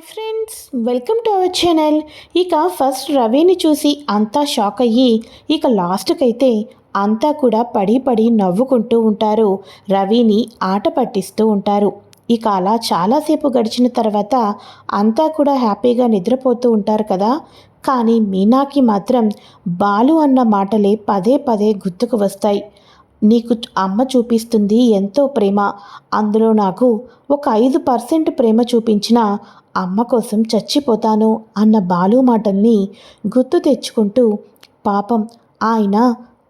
Hi friends welcome to our channel. ఇక first రవిని చూసి అంతా షాక్ అయ్యి ఇక లాస్ట్కైతే అంతా కూడా పడి పడి నవ్వుకుంటూ ఉంటారు. రవిని ఆట పట్టిస్తూ ఉంటారు. ఇక అలా చాలాసేపు గడిచిన తర్వాత అంతా కూడా హ్యాపీగా నిద్రపోతూ ఉంటారు కదా. కానీ మీనాకి మాత్రం బాలు అన్న మాటలే పదే పదే గుర్తుకు వస్తాయి. నీకు అమ్మ చూపిస్తుంది ఎంతో ప్రేమ. అందులో నాకు ఒక ఐదు పర్సెంట్ ప్రేమ చూపించిన అమ్మ కోసం చచ్చిపోతాను అన్న బాలు మాటల్ని గుర్తు తెచ్చుకుంటూ పాపం ఆయన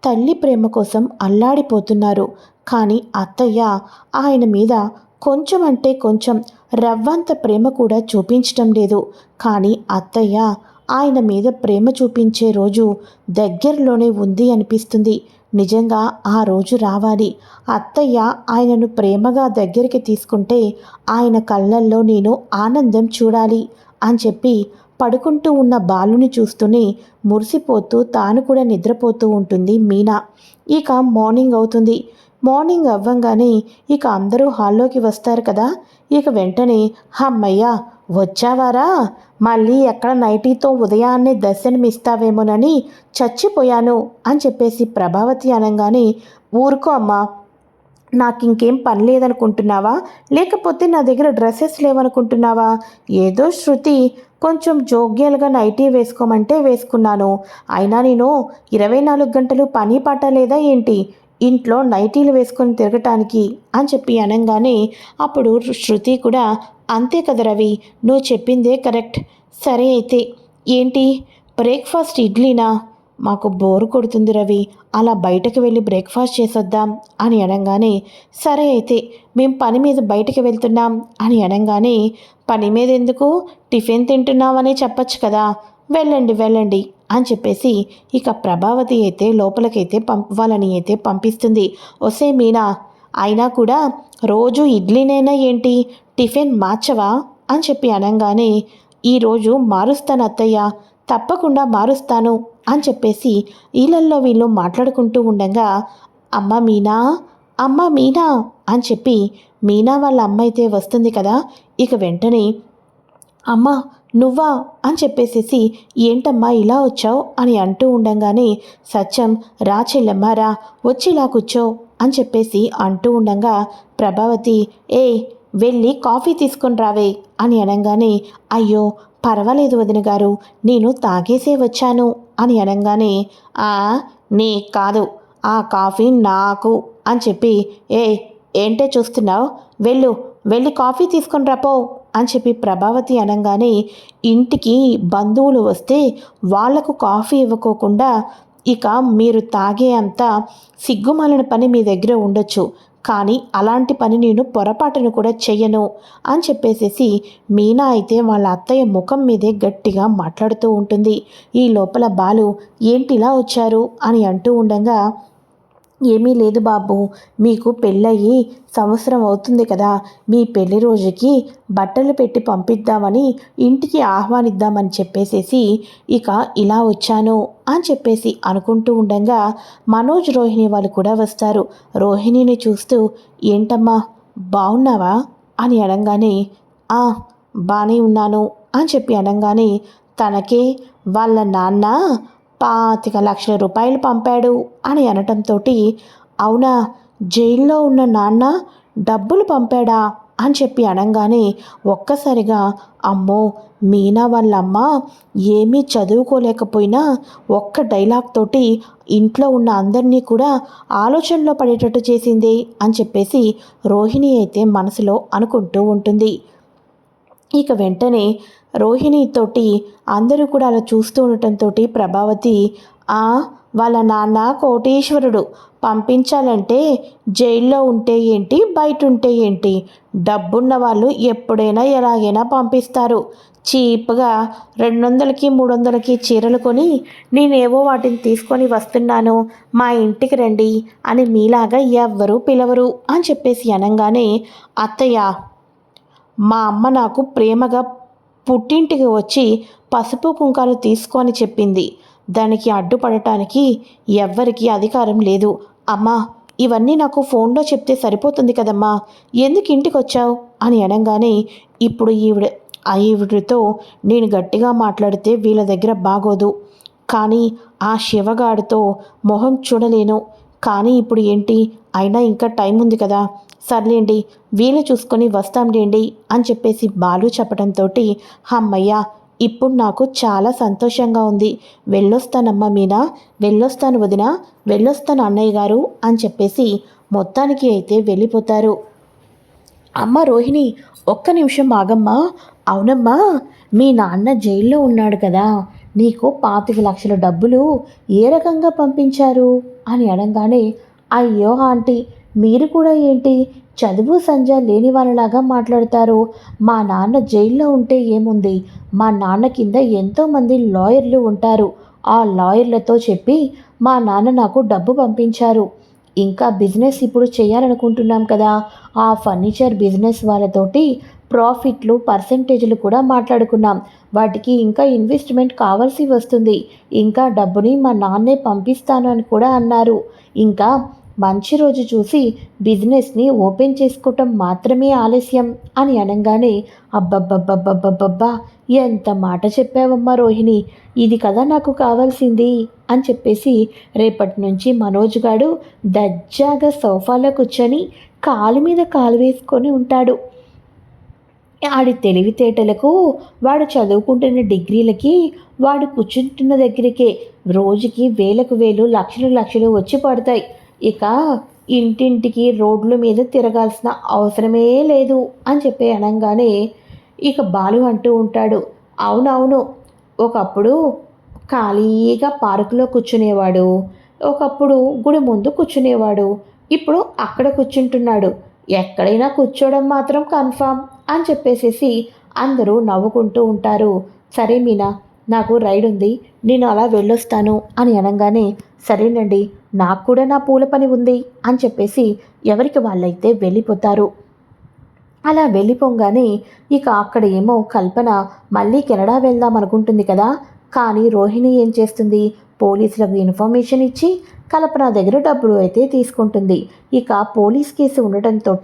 తల్లి ప్రేమ కోసం అల్లాడిపోతున్నారు. కానీ అత్తయ్య ఆయన మీద కొంచెం అంటే కొంచెం రవ్వంత ప్రేమ కూడా చూపించటం లేదు. కానీ అత్తయ్య ఆయన మీద ప్రేమ చూపించే రోజు దగ్గరలోనే ఉంది అనిపిస్తుంది. నిజంగా ఆ రోజు రావాలి. అత్తయ్య ఆయనను ప్రేమగా దగ్గరికి తీసుకుంటే ఆయన కళ్ళల్లో నేను ఆనందం చూడాలి అని చెప్పి పడుకుంటూ ఉన్న బాలుని చూస్తూనే మురిసిపోతూ తాను కూడా నిద్రపోతూ ఉంటుంది మీనా. ఇక మార్నింగ్ అవుతుంది. మార్నింగ్ అవ్వంగానే ఇక అందరూ హాల్లోకి వస్తారు కదా. ఇక వెంటనే హమ్మయ్య వచ్చావారా? మళ్ళీ ఎక్కడ నైటీతో ఉదయాన్నే దర్శనమిస్తావేమోనని చచ్చిపోయాను అని చెప్పేసి ప్రభావతి అనగానే ఊరుకో అమ్మా నాకు ఇంకేం పని లేదనుకుంటున్నావా లేకపోతే నా దగ్గర డ్రెస్సెస్ లేవనుకుంటున్నావా? ఏదో శృతి కొంచెం జోగ్యాలుగా నైటీ వేసుకోమంటే వేసుకున్నాను. అయినా నేను ఇరవై నాలుగు గంటలు పని పాట లేదా ఏంటి? ఇంట్లో నైటీలు వేసుకొని తిరగటానికి అని చెప్పి అనగానే అప్పుడు శృతి కూడా అంతే కదా రవి నువ్వు చెప్పిందే కరెక్ట్. సరే అయితే ఏంటి? బ్రేక్ఫాస్ట్ ఇడ్లీనా? మాకు బోరు కొడుతుంది రవి అలా బయటకు వెళ్ళి బ్రేక్ఫాస్ట్ చేసొద్దాం అని అనగానే సరే అయితే మేము పని మీద బయటకు వెళ్తున్నాం అని అనగానే పని మీద ఎందుకు? టిఫిన్ తింటున్నామని చెప్పచ్చు కదా. వెళ్ళండి వెళ్ళండి అని చెప్పేసి ఇక ప్రభావతి అయితే లోపలికైతే వాళ్ళని అయితే పంపిస్తుంది. ఒసే మీనా అయినా కూడా రోజు ఇడ్లీనైనా ఏంటి? టిఫిన్ మార్చవా? అని చెప్పి అనగానే ఈరోజు మారుస్తాను అత్తయ్య తప్పకుండా మారుస్తాను అని చెప్పేసి వీళ్ళల్లో వీళ్ళు మాట్లాడుకుంటూ ఉండగా అమ్మ మీనా అమ్మ మీనా అని చెప్పి మీనా వాళ్ళ అమ్మ అయితే వస్తుంది కదా ఇక వెంటనే అమ్మ నువ్వా? అని చెప్పేసేసి ఏంటమ్మా ఇలా వచ్చావు? అని అంటూ ఉండంగానే సత్యం రా చెల్లెమ్మ రా వచ్చి ఇలా కూర్చో అని చెప్పేసి అంటూ ఉండంగా ప్రభావతి ఏ వెళ్ళి కాఫీ తీసుకొని రావే అని అనగానే అయ్యో పర్వాలేదు వదిన గారు నేను తాగేసే వచ్చాను అని అనగానే ఆ నీ కాదు ఆ కాఫీ నాకు అని చెప్పి ఏ ఏంటే చూస్తున్నావు? వెళ్ళు వెళ్ళి కాఫీ తీసుకొని రాపో అని చెప్పి ప్రభావతి అనగానే ఇంటికి బంధువులు వస్తే వాళ్ళకు కాఫీ ఇవ్వకోకుండా ఇక మీరు తాగే అంత సిగ్గుమాలిన పని మీ దగ్గర ఉండొచ్చు. కానీ అలాంటి పని నేను పొరపాటును కూడా చెయ్యను అని చెప్పేసేసి మీనా అయితే వాళ్ళ అత్తయ్య ముఖం మీదే గట్టిగా మాట్లాడుతూ ఉంటుంది. ఈ లోపల బాలు ఏంటిలా వచ్చారు? అని అంటూ ఉండగా ఏమీ లేదు బాబు. మీకు పెళ్ళయి సంవత్సరం అవుతుంది కదా. మీ పెళ్ళి రోజుకి బట్టలు పెట్టి పంపిద్దామని ఇంటికి ఆహ్వానిద్దామని చెప్పేసేసి ఇక ఇలా వచ్చాను అని చెప్పేసి అనుకుంటూ ఉండగా మనోజ్ రోహిణి వాళ్ళు కూడా వస్తారు. రోహిణిని చూస్తూ ఏంటమ్మా బాగున్నావా అని అనగానే ఆ బాగానే ఉన్నాను అని చెప్పి అనగానే తనకే వాళ్ళ నాన్న పాతిక లక్షల రూపాయలు పంపాడు అని అనటంతో అవునా జైల్లో ఉన్న నాన్న డబ్బులు పంపాడా? అని చెప్పి అనగానే ఒక్కసారిగా అమ్మో మీనా వాళ్ళమ్మ ఏమీ చదువుకోలేకపోయినా ఒక్క డైలాగ్ తోటి ఇంట్లో ఉన్న అందరినీ కూడా ఆలోచనలో పడేటట్టు చేసింది అని చెప్పేసి రోహిణి అయితే మనసులో అనుకుంటూ ఉంటుంది. ఇక వెంటనే రోహిణితోటి అందరూ కూడా అలా చూస్తూ ఉండటంతో ప్రభావతి ఆ వాళ్ళ నాన్న కోటీశ్వరుడు. పంపించాలంటే జైల్లో ఉంటే ఏంటి బయట ఉంటే ఏంటి? డబ్బున్న వాళ్ళు ఎప్పుడైనా ఎలాగైనా పంపిస్తారు. చీప్గా రెండు వందలకి మూడు వందలకి చీరలు కొని నేనేవో వాటిని తీసుకొని వస్తున్నాను మా ఇంటికి రండి అని మీలాగా ఎవ్వరు పిలవరు అని చెప్పేసి అనగానే అత్తయ్య మా అమ్మ నాకు ప్రేమగా పుట్టింటికి వచ్చి పసుపు కుంకాలు తీసుకొని చెప్పింది. దానికి అడ్డుపడటానికి ఎవ్వరికీ అధికారం లేదు. అమ్మా ఇవన్నీ నాకు ఫోన్లో చెప్తే సరిపోతుంది కదమ్మా. ఎందుకు ఇంటికి వచ్చావు అని అనగానే ఇప్పుడు ఈవిడ ఈవిడితో నేను గట్టిగా మాట్లాడితే వీళ్ళ దగ్గర బాగోదు. కానీ ఆ శివగాడితో మొహం చూడలేను. కానీ ఇప్పుడు ఏంటి? అయినా ఇంకా టైం ఉంది కదా. సర్లేండి వీలు చూసుకొని వస్తాంలేండి అని చెప్పేసి బాలు చెప్పడంతో అమ్మయ్య ఇప్పుడు నాకు చాలా సంతోషంగా ఉంది. వెళ్ళొస్తానమ్మా మీనా వెళ్ళొస్తాను వదిన వెళ్ళొస్తాను అన్నయ్య గారు అని చెప్పేసి మొత్తానికి అయితే వెళ్ళిపోతారు. అమ్మ రోహిణి ఒక్క నిమిషం ఆగమ్మా. అవునమ్మా మీ నాన్న జైల్లో ఉన్నాడు కదా. నీకు పాతిక లక్షల డబ్బులు ఏ రకంగా పంపించారు? అని అడగానే అయ్యో ఆంటీ మీరు కూడా ఏంటి? చదువు సంజ లేని వాళ్ళలాగా మాట్లాడతారు. మా నాన్న జైల్లో ఉంటే ఏముంది? మా నాన్న కింద ఎంతోమంది లాయర్లు ఉంటారు. ఆ లాయర్లతో చెప్పి మా నాన్న నాకు డబ్బు పంపించారు. ఇంకా బిజినెస్ ఇప్పుడు చేయాలనుకుంటున్నాం కదా. ఆ ఫర్నిచర్ బిజినెస్ వాళ్ళతోటి ప్రాఫిట్లు పర్సంటేజ్లు కూడా మాట్లాడుకున్నాం. వాటికి ఇంకా ఇన్వెస్ట్మెంట్ కావాల్సి వస్తుంది. ఇంకా డబ్బుని మా నాన్నే పంపిస్తాను అని కూడా అన్నారు. ఇంకా మంచి రోజు చూసి బిజినెస్ని ఓపెన్ చేసుకోవటం మాత్రమే ఆలస్యం అని అనగానే అబ్బబ్బబ్బబ్బబ్బబ్బా ఎంత మాట చెప్పావమ్మా రోహిణి ఇది కదా నాకు కావాల్సింది అని చెప్పేసి రేపటి నుంచి మనోజ్ గాడు దజ్జాగా సోఫాలో కూర్చొని కాలు మీద కాలు వేసుకొని ఉంటాడు. ఆడి తెలివితేటలకు వాడు చదువుకుంటున్న డిగ్రీలకి వాడు కూర్చుంటున్న దగ్గరికే రోజుకి వేలకు వేలు లక్షలు లక్షలు వచ్చి పడతాయి. ఇక ఇంటింటికి రోడ్ల మీద తిరగాల్సిన అవసరమే లేదు అని చెప్పి అనగానే ఇక బాలు అంటూ ఉంటాడు అవునవును. ఒకప్పుడు ఖాళీగా పార్కులో కూర్చునేవాడు ఒకప్పుడు గుడి ముందు కూర్చునేవాడు ఇప్పుడు అక్కడ కూర్చుంటున్నాడు. ఎక్కడైనా కూర్చోవడం మాత్రం కన్ఫామ్ అని చెప్పేసేసి అందరూ నవ్వుకుంటూ ఉంటారు. సరే మీనా నాకు రైడ్ ఉంది నేను అలా వెళ్ళొస్తాను అని అనగానే సరేనండి నాకు కూడా నా పూల పని ఉంది అని చెప్పేసి ఎవరికి వాళ్ళైతే వెళ్ళిపోతారు. అలా వెళ్ళిపోగానే ఇక అక్కడ ఏమో కల్పన మళ్ళీ కెనడా వెళ్దాం అనుకుంటుంది కదా కానీ రోహిణి ఏం చేస్తుంది? పోలీసులకు ఇన్ఫర్మేషన్ ఇచ్చి కల్పన దగ్గర డబ్బులు అయితే తీసుకుంటుంది. ఇక పోలీస్ కేసు ఉండటంతో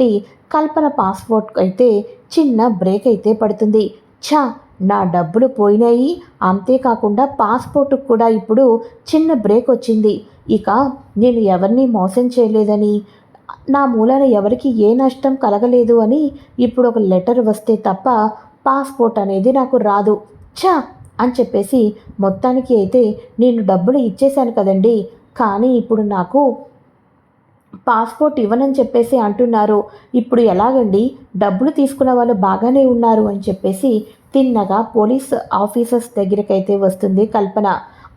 కల్పన పాస్పోర్ట్ అయితే చిన్న బ్రేక్ అయితే పడుతుంది. ఛా నా డబ్బులు పోయినాయి. అంతేకాకుండా పాస్పోర్ట్కి కూడా ఇప్పుడు చిన్న బ్రేక్ వచ్చింది. ఇక నేను ఎవరిని మోసం చేయలేదని నా మూలాన ఎవరికి ఏ నష్టం కలగలేదు అని ఇప్పుడు ఒక లెటర్ వస్తే తప్ప పాస్పోర్ట్ అనేది నాకు రాదు. ఛా! అని చెప్పేసి మొత్తానికి అయితే నేను డబ్బులు ఇచ్చేశాను కదండి. కానీ ఇప్పుడు నాకు పాస్పోర్ట్ ఇవ్వనని చెప్పేసి అంటున్నారు. ఇప్పుడు ఎలాగండి? డబ్బులు తీసుకున్న వాళ్ళు బాగానే ఉన్నారు అని చెప్పేసి తిన్నగా పోలీస్ ఆఫీసర్స్ దగ్గరకైతే వస్తుంది కల్పన.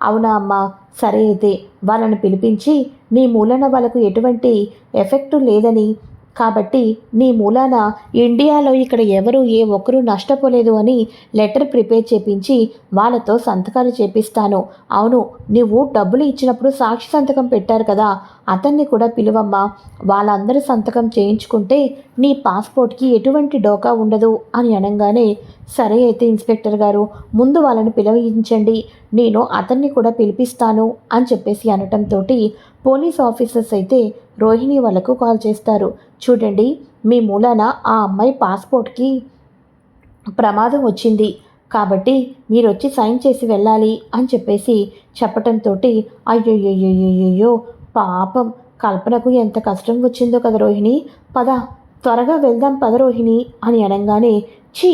అవునా అమ్మా? సరే అయితే వాళ్ళని పిలిపించి నీ మూలన వాళ్ళకు ఎటువంటి ఎఫెక్టు లేదని కాబట్టి నీ మూలాన ఇండియాలో ఇక్కడ ఎవరు ఏ ఒక్కరూ నష్టపోలేదు అని లెటర్ ప్రిపేర్ చేపించి వాళ్ళతో సంతకాలు చేపిస్తాను. అవును నువ్వు డబ్బులు ఇచ్చినప్పుడు సాక్షి సంతకం పెట్టారు కదా. అతన్ని కూడా పిలువమ్మా. వాళ్ళందరూ సంతకం చేయించుకుంటే నీ పాస్పోర్ట్కి ఎటువంటి డోకా ఉండదు అని అనగానే సరే అయితే ఇన్స్పెక్టర్ గారు ముందు వాళ్ళని పిలవించండి. నేను అతన్ని కూడా పిలిపిస్తాను అని చెప్పేసి అనటంతో పోలీస్ ఆఫీసర్స్ అయితే రోహిణి వాళ్ళకు కాల్ చేస్తారు. చూడండి మీ మూలాన ఆ అమ్మాయి పాస్పోర్ట్కి ప్రమాదం వచ్చింది. కాబట్టి మీరు వచ్చి సైన్ చేసి వెళ్ళాలి అని చెప్పేసి చెప్పటంతో అయ్యోయ్యోయ్యోయ్యో పాపం కల్పనకు ఎంత కష్టం వచ్చిందో కదా రోహిణి. పద త్వరగా వెళ్దాం పద రోహిణి అని అనగానే ఛీ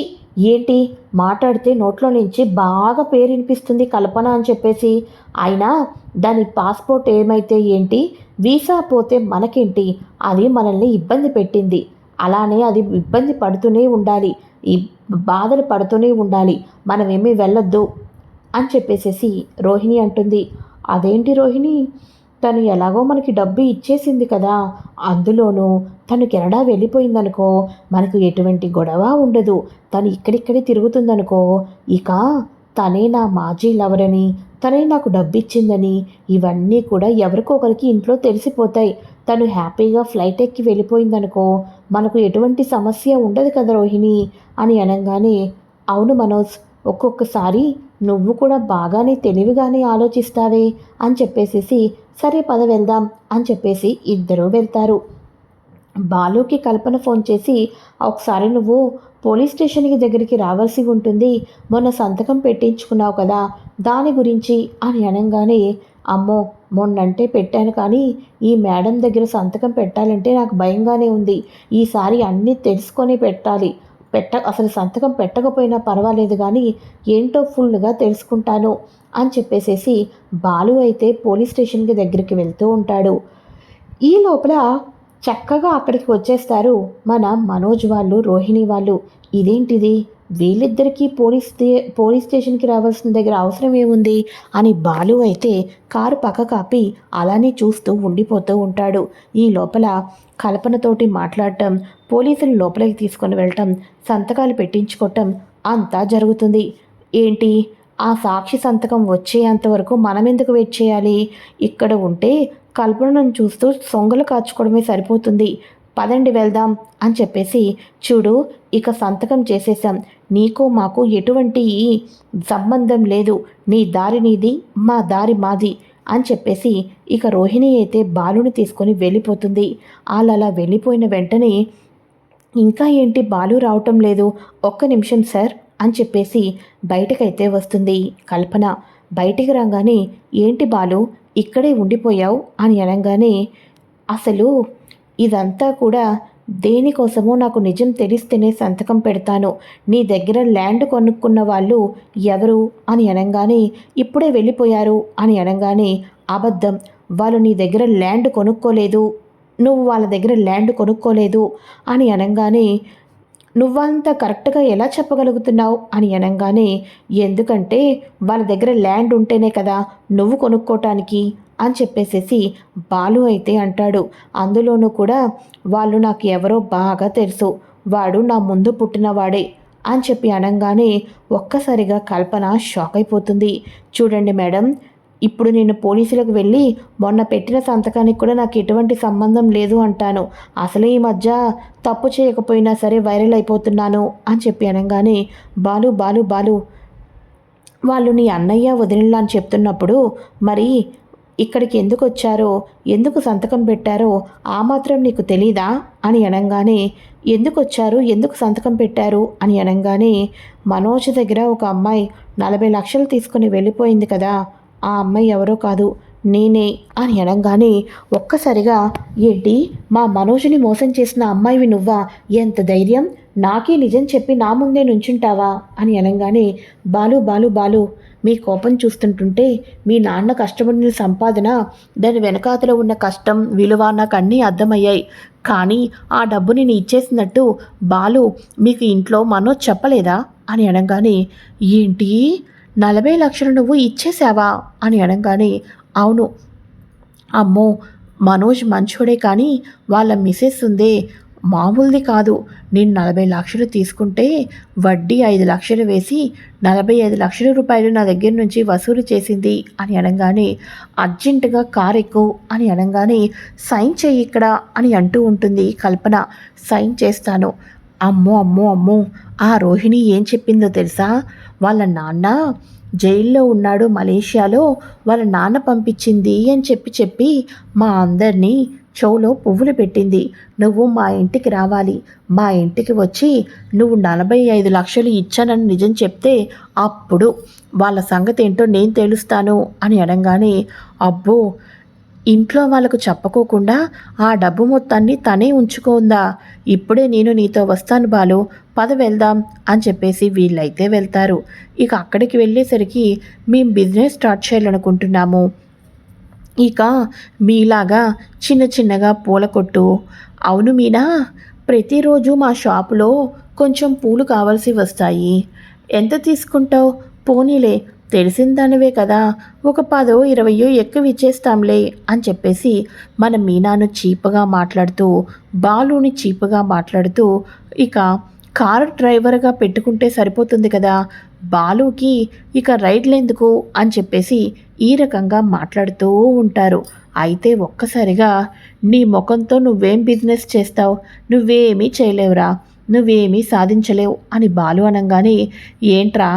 ఏంటి? మాట్లాడితే నోట్లో నుంచి బాగా పేరు వినిపిస్తుంది కల్పన అని చెప్పేసి. అయినా దాని పాస్పోర్ట్ ఏమైతే ఏంటి? వీసా పోతే మనకేంటి? అది మనల్ని ఇబ్బంది పెట్టింది. అలానే అది ఇబ్బంది పడుతూనే ఉండాలి. ఈ బాధలు పడుతూనే ఉండాలి. మనమేమీ వెళ్ళొద్దు అని చెప్పేసేసి రోహిణి అంటుంది. అదేంటి రోహిణి? తను ఎలాగో మనకి డబ్బు ఇచ్చేసింది కదా. అందులోనూ తను కెనడా వెళ్ళిపోయిందనుకో మనకు ఎటువంటి గొడవ ఉండదు. తను ఇక్కడిక్కడే తిరుగుతుందనుకో ఇక తనే నా మాజీ లవరని తనే నాకు డబ్బు ఇచ్చిందని ఇవన్నీ కూడా ఎవరికొకరికి ఇంట్లో తెలిసిపోతాయి. తను హ్యాపీగా ఫ్లైట్ ఎక్కి వెళ్ళిపోయిందనుకో మనకు ఎటువంటి సమస్య ఉండదు కదా రోహిణి అని అనగానే అవును మనోజ్ ఒక్కొక్కసారి నువ్వు కూడా బాగానే తెలివిగానే ఆలోచిస్తావే అని చెప్పేసేసి సరే పద వెళ్దాం అని చెప్పేసి ఇద్దరూ వెళ్తారు. బాలుకి కల్పన ఫోన్ చేసి ఒకసారి నువ్వు పోలీస్ స్టేషన్కి దగ్గరికి రావాల్సి ఉంటుంది. మొన్న సంతకం పెట్టించుకున్నావు కదా దాని గురించి అని అనగానే అమ్మో మొన్నంటే పెట్టాను కానీ ఈ మేడం దగ్గర సంతకం పెట్టాలంటే నాకు భయంగానే ఉంది. ఈసారి అన్నీ తెలుసుకొని పెట్టాలి. పెట్ట అసలు సంతకం పెట్టకపోయినా పర్వాలేదు కానీ ఏంటో ఫుల్గా తెలుసుకుంటాను అని చెప్పేసేసి బాలు అయితే పోలీస్ స్టేషన్కి దగ్గరికి వెళ్తూ ఉంటాడు. ఈ లోపల చక్కగా అక్కడికి వచ్చేస్తారు మన మనోజ్ వాళ్ళు రోహిణి వాళ్ళు. ఇదేంటిది? వీళ్ళిద్దరికీ పోలీస్ పోలీస్ స్టేషన్కి రావాల్సిన దగ్గర అవసరం ఏముంది? అని బాలు అయితే కారు పక్క కాపి అలానే చూస్తూ ఉండిపోతూ ఉంటాడు. ఈ లోపల కల్పనతోటి మాట్లాడటం పోలీసులు లోపలికి తీసుకొని వెళ్ళటం సంతకాలు పెట్టించుకోవటం అంతా జరుగుతుంది. ఏంటి? ఆ సాక్షి సంతకం వచ్చేంతవరకు మనం ఎందుకు వెయిట్ చేయాలి? ఇక్కడ ఉంటే కల్పనను చూస్తూ సొంగలు కాచుకోవడమే సరిపోతుంది. పదండి వెళ్దాం అని చెప్పేసి చూడు ఇక సంతకం చేసేసాం నీకు మాకు ఎటువంటి సంబంధం లేదు. నీ దారి నీది మా దారి మాది అని చెప్పేసి ఇక రోహిణి అయితే బాలుని తీసుకొని వెళ్ళిపోతుంది. వాళ్ళు అలా వెళ్ళిపోయిన వెంటనే ఇంకా ఏంటి బాలు రావటం లేదు? ఒక్క నిమిషం సార్ అని చెప్పేసి బయటకైతే వస్తుంది కల్పన. బయటికి రాగానే ఏంటి బాలు ఇక్కడే ఉండిపోయావు అని అనగానే అసలు ఇదంతా కూడా దేనికోసమో నాకు నిజం తెలిస్తేనే సంతకం పెడతాను. నీ దగ్గర ల్యాండ్ కొనుక్కున్న వాళ్ళు ఎవరు? అని అనగానే ఇప్పుడే వెళ్ళిపోయారు. అని అనగానే అబద్ధం. వాళ్ళు నీ దగ్గర ల్యాండ్ కొనుక్కోలేదు. నువ్వు వాళ్ళ దగ్గర ల్యాండ్ కొనుక్కోలేదు. అని అనగానే నువ్వంత కరెక్ట్గా ఎలా చెప్పగలుగుతున్నావు? అని అనగానే ఎందుకంటే వాళ్ళ దగ్గర ల్యాండ్ ఉంటేనే కదా నువ్వు కొనుక్కోటానికి? అని చెప్పేసేసి బాలు అయితే అంటాడు. అందులోనూ కూడా వాళ్ళు నాకు ఎవరో బాగా తెలుసు. వాడు నా ముందు పుట్టినవాడే అని చెప్పి అనగానే ఒక్కసారిగా కల్పన షాక్ అయిపోతుంది. చూడండి మేడం ఇప్పుడు నేను పోలీసులకు వెళ్ళి మొన్న పెట్టిన సంతకానికి కూడా నాకు ఎటువంటి సంబంధం లేదు అంటాను. అసలు ఈ మధ్య తప్పు చేయకపోయినా సరే వైరల్ అయిపోతున్నాను అని చెప్పి అనగానే బాలు బాలు బాలు వాళ్ళు నీ అన్నయ్య వదినలా అని చెప్తున్నప్పుడు మరి ఇక్కడికి ఎందుకు వచ్చారో ఎందుకు సంతకం పెట్టారో ఆ మాత్రం నీకు తెలీదా? అని అనగానే ఎందుకు వచ్చారు ఎందుకు సంతకం పెట్టారు? అని అనగానే మనోజ్ దగ్గర ఒక అమ్మాయి నలభై లక్షలు తీసుకుని వెళ్ళిపోయింది కదా ఆ అమ్మాయి ఎవరో కాదు నేనే అని అనగానే ఒక్కసారిగా ఏంటి? మా మనోజ్ని మోసం చేసిన అమ్మాయివి నువ్వా? ఎంత ధైర్యం? నాకే నిజం చెప్పి నా ముందే నుంచుంటావా? అని అనగానే బాలు బాలు బాలు మీ కోపం చూస్తుంటుంటే మీ నాన్న కష్టపడిన సంపాదన దాని వెనకాతలో ఉన్న కష్టం విలువ నాకు అన్నీ అర్థమయ్యాయి. కానీ ఆ డబ్బు నేను ఇచ్చేసినట్టు బాలు మీకు ఇంట్లో మనోజ్ చెప్పలేదా? అని అనగానే ఏంటి? నలభై లక్షలు నువ్వు ఇచ్చేసావా? అని అనగానే అవును. అమ్మో మనోజ్ మంచోడే కానీ వాళ్ళ మిసెస్ ఉందే మామూలుది కాదు. నేను నలభై లక్షలు తీసుకుంటే వడ్డీ ఐదు లక్షలు వేసి నలభై ఐదు లక్షల రూపాయలు నా దగ్గర నుంచి వసూలు చేసింది అని అనగానే అర్జెంటుగా కార్ ఎక్కువ అని అనగానే సైన్ చేయి ఇక్కడ అని అంటూ ఉంటుంది కల్పన. సైన్ చేస్తాను. అమ్మో అమ్మో అమ్మో ఆ రోహిణి ఏం చెప్పిందో తెలుసా? వాళ్ళ నాన్న జైల్లో ఉన్నాడు మలేషియాలో వాళ్ళ నాన్న పంపించింది అని చెప్పి చెప్పి మా అందరినీ చెవులో పువ్వులు పెట్టింది. నువ్వు మా ఇంటికి రావాలి. మా ఇంటికి వచ్చి నువ్వు నలభై ఐదు లక్షలు ఇచ్చానని నిజం చెప్తే అప్పుడు వాళ్ళ సంగతి ఏంటో నేను తెలుస్తాను అని అనగానే అబ్బో ఇంట్లో వాళ్ళకు చెప్పకోకుండా ఆ డబ్బు మొత్తాన్ని తనే ఉంచుకోందా? ఇప్పుడే నేను నీతో వస్తాను బాలు పద వెళ్దాం అని చెప్పేసి వీళ్ళైతే వెళ్తారు. ఇక అక్కడికి వెళ్ళేసరికి మేము బిజినెస్ స్టార్ట్ చేయాలనుకుంటున్నాము. ఇక మీలాగా చిన్న చిన్నగా పూల కొట్టు. అవును మీనా ప్రతిరోజు మా షాపులో కొంచెం పూలు కావాల్సి వస్తాయి. ఎంత తీసుకుంటావు? పోనీలే తెలిసిన దానివే కదా ఒక పదో ఇరవయో ఎక్కువ ఇచ్చేస్తాంలే అని చెప్పేసి మన మీనాను చీపగా మాట్లాడుతూ బాలుని చీపగా మాట్లాడుతూ ఇక కారు డ్రైవర్గా పెట్టుకుంటే సరిపోతుంది కదా బాలుకి ఇక రైడ్లు ఎందుకు అని చెప్పేసి ఈ రకంగా మాట్లాడుతూ ఉంటారు. అయితే ఒక్కసారిగా నీ ముఖంతో నువ్వేం బిజినెస్ చేస్తావు? నువ్వేమీ చేయలేవురా నువ్వేమీ సాధించలేవు అని బాలు అనగానే ఏంట్రా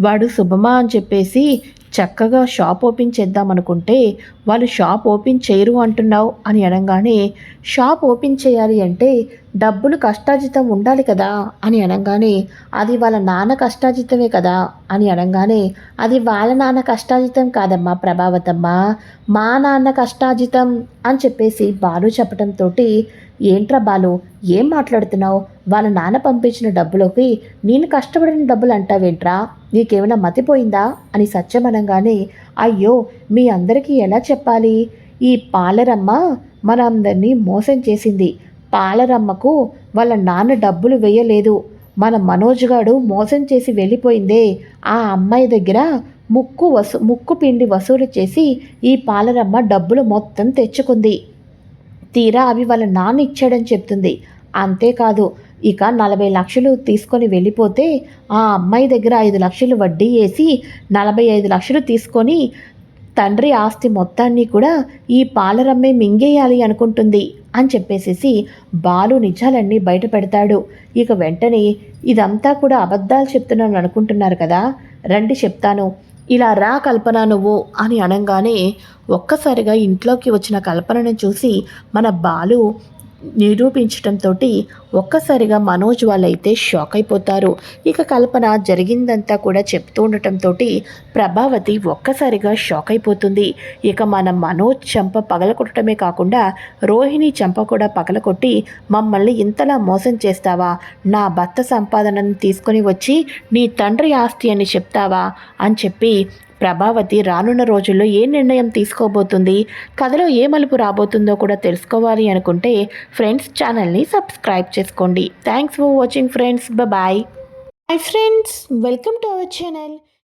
వాడు శుభమా అని చెప్పేసి చక్కగా షాప్ ఓపెన్ చేద్దాం అనుకుంటే వాళ్ళు షాప్ ఓపెన్ చేయరు అంటున్నావు అని అనగానే షాప్ ఓపెన్ చేయాలి అంటే డబ్బులు కష్టాజితం ఉండాలి కదా? అని అనగానే అది వాళ్ళ నాన్న కష్టాజితమే కదా? అని అనగానే అది వాళ్ళ నాన్న కష్టాజితం కాదమ్మా ప్రభావతమ్మ. మా నాన్న కష్టాజితం అని చెప్పేసి బాలు చెప్పడంతో ఏంట్రా బాలు ఏం మాట్లాడుతున్నావు? వాళ్ళ నాన్న పంపించిన డబ్బులోకి నేను కష్టపడిన డబ్బులు అంటావేంట్రా? నీకేమైనా మతిపోయిందా? అని సత్యమనంగానే అయ్యో మీ అందరికీ ఎలా చెప్పాలి? ఈ పాలరమ్మ మనందరినీ మోసం చేసింది. పాలరమ్మకు వాళ్ళ నాన్న డబ్బులు వేయలేదు. మన మనోజ్ గాడు మోసం చేసి వెళ్ళిపోయిందే. ఆ అమ్మాయి దగ్గర ముక్కు వసు ముక్కు పిండి వసూలు చేసి ఈ పాలరమ్మ డబ్బులు మొత్తం తెచ్చుకుంది. తీరా అవి వాళ్ళ నాన్న ఇచ్చాడని చెప్తుంది. అంతేకాదు ఇక నలభై లక్షలు తీసుకొని వెళ్ళిపోతే ఆ అమ్మాయి దగ్గర ఐదు లక్షలు వడ్డీ వేసి నలభై ఐదు లక్షలు తీసుకొని తండ్రి ఆస్తి మొత్తాన్ని కూడా ఈ పాలరమ్మే మింగేయాలి అనుకుంటుంది అని చెప్పేసేసి బాలు నిజాలన్నీ బయట పెడతాడు. ఇక వెంటనే ఇదంతా కూడా అబద్ధాలు చెప్తున్నాను అనుకుంటున్నారు కదా. రండి చెప్తాను. ఇలా రా కల్పన నువ్వు అని అనగానే ఒక్కసారిగా ఇంట్లోకి వచ్చిన కల్పనను చూసి మన బాలు నిరూపించడంతో ఒక్కసారిగా మనోజ్ వాళ్ళైతే షాక్ అయిపోతారు ఇక కల్పన జరిగిందంతా కూడా చెప్తూ ఉండటంతో ప్రభావతి ఒక్కసారిగా షాక్ అయిపోతుంది ఇక మన మనోజ్ చంప పగలకొట్టడమే కాకుండా రోహిణి చంప కూడా పగలకొట్టి మమ్మల్ని ఇంతలా మోసం చేస్తావా? నా భర్త సంపాదనను తీసుకొని వచ్చి నీ తండ్రి ఆస్తి అని చెప్తావా? అని చెప్పి ప్రభావతి రానున్న రోజుల్లో ఏ నిర్ణయం తీసుకోబోతుంది? కథలో ఏ మలుపు రాబోతుందో కూడా తెలుసుకోవాలి అనుకుంటే ఫ్రెండ్స్ ఛానల్ని సబ్స్క్రైబ్ చేసుకోండి. Thanks for watching friends. Bye hi friends welcome to our channel.